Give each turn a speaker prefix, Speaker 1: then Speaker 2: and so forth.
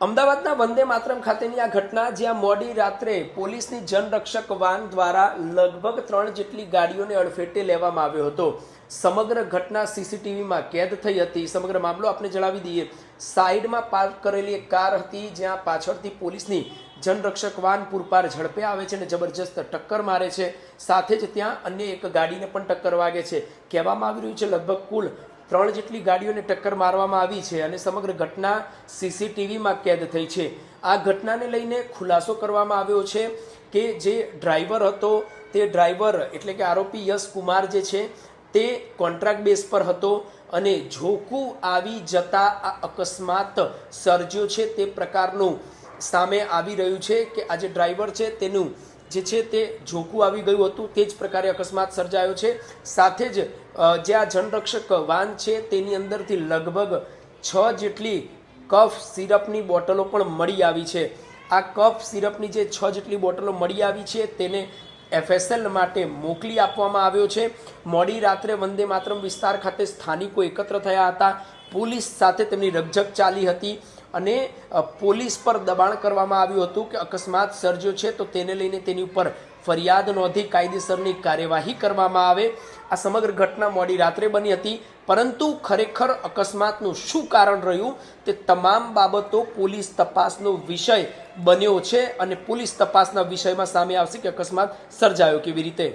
Speaker 1: અમદાવાદના વંદે માતરમ ખાતેની આ ઘટના, જ્યાં મોડી રાત્રે પોલીસની જનરક્ષક વાન દ્વારા લગભગ ત્રણ જેટલી ગાડીઓને અડફેટે લેવામાં આવ્યો હતો. સમગ્ર ઘટના સીસીટીવીમાં કેદ થઈ હતી. સમગ્ર મામલો આપણે જણાવી દઈએ. સાઈડમાં પાર્ક કરેલી એક કાર હતી, જ્યાં પાછળથી પોલીસની જનરક્ષક વાન પૂરપાર ઝડપે આવે છે અને જબરજસ્ત ટક્કર મારે છે. સાથે જ ત્યાં અન્ય એક ગાડીને પણ ટક્કર વાગે છે. કહેવામાં આવી રહ્યું છે, લગભગ કુલ ત્રણ જેટલી ગાડીઓને ટક્કર મારવામાં આવી છે અને સમગ્ર ઘટના સીસીટીવીમાં કેદ થઈ છે. આ ઘટનાને લઈને ખુલાસો કરવામાં આવ્યો છે કે જે ડ્રાઈવર હતો, તે ડ્રાઈવર એટલે કે આરોપી યશ કુમાર જે છે, તે કોન્ટ્રાક્ટ બેઝ પર હતો અને ઝોકું આવી જતા આ અકસ્માત સર્જ્યો છે તે પ્રકારનું સામે આવી રહ્યું છે કે આ જે ડ્રાઈવર છે તેનું જે છે તે ઝોકું આવી ગયું હતું, તે જ પ્રકારે અકસ્માત સર્જાયો છે. સાથે જ જે આ જનરક્ષક વાન છે તેની અંદરથી લગભગ છ જેટલી કફ સિરપની બોટલો પણ મળી આવી છે. આ કફ સિરપની જે છ જેટલી બોટલો મળી આવી છે તેને એફએસએલ માટે મોકલી આપવામાં આવ્યો છે. મોડી રાત્રે વંદે માતરમ વિસ્તાર ખાતે સ્થાનિકો એકત્ર થયા હતા. પોલીસ સાથે તેમની રકઝક ચાલી હતી. અને પોલીસ પર દબાણ કરવામાં આવ્યું હતું કે અકસ્માત સર્જ્યો છે, તો તેને લઈને તેની ઉપર ફરિયાદ નોંધી કાયદેસરની કાર્યવાહી કરવામાં આવે. આ સમગ્ર ઘટના મોડી રાત્રે બની હતી. પરંતુ ખરેખર અકસ્માતનું શું કારણ રહ્યું? તે તમામ બાબતો પોલીસ તપાસનો વિષય બન્યો છે અને પોલીસ તપાસના વિષયમાં સામે આવશે કે અકસ્માત સર્જાયો કેવી રીતે.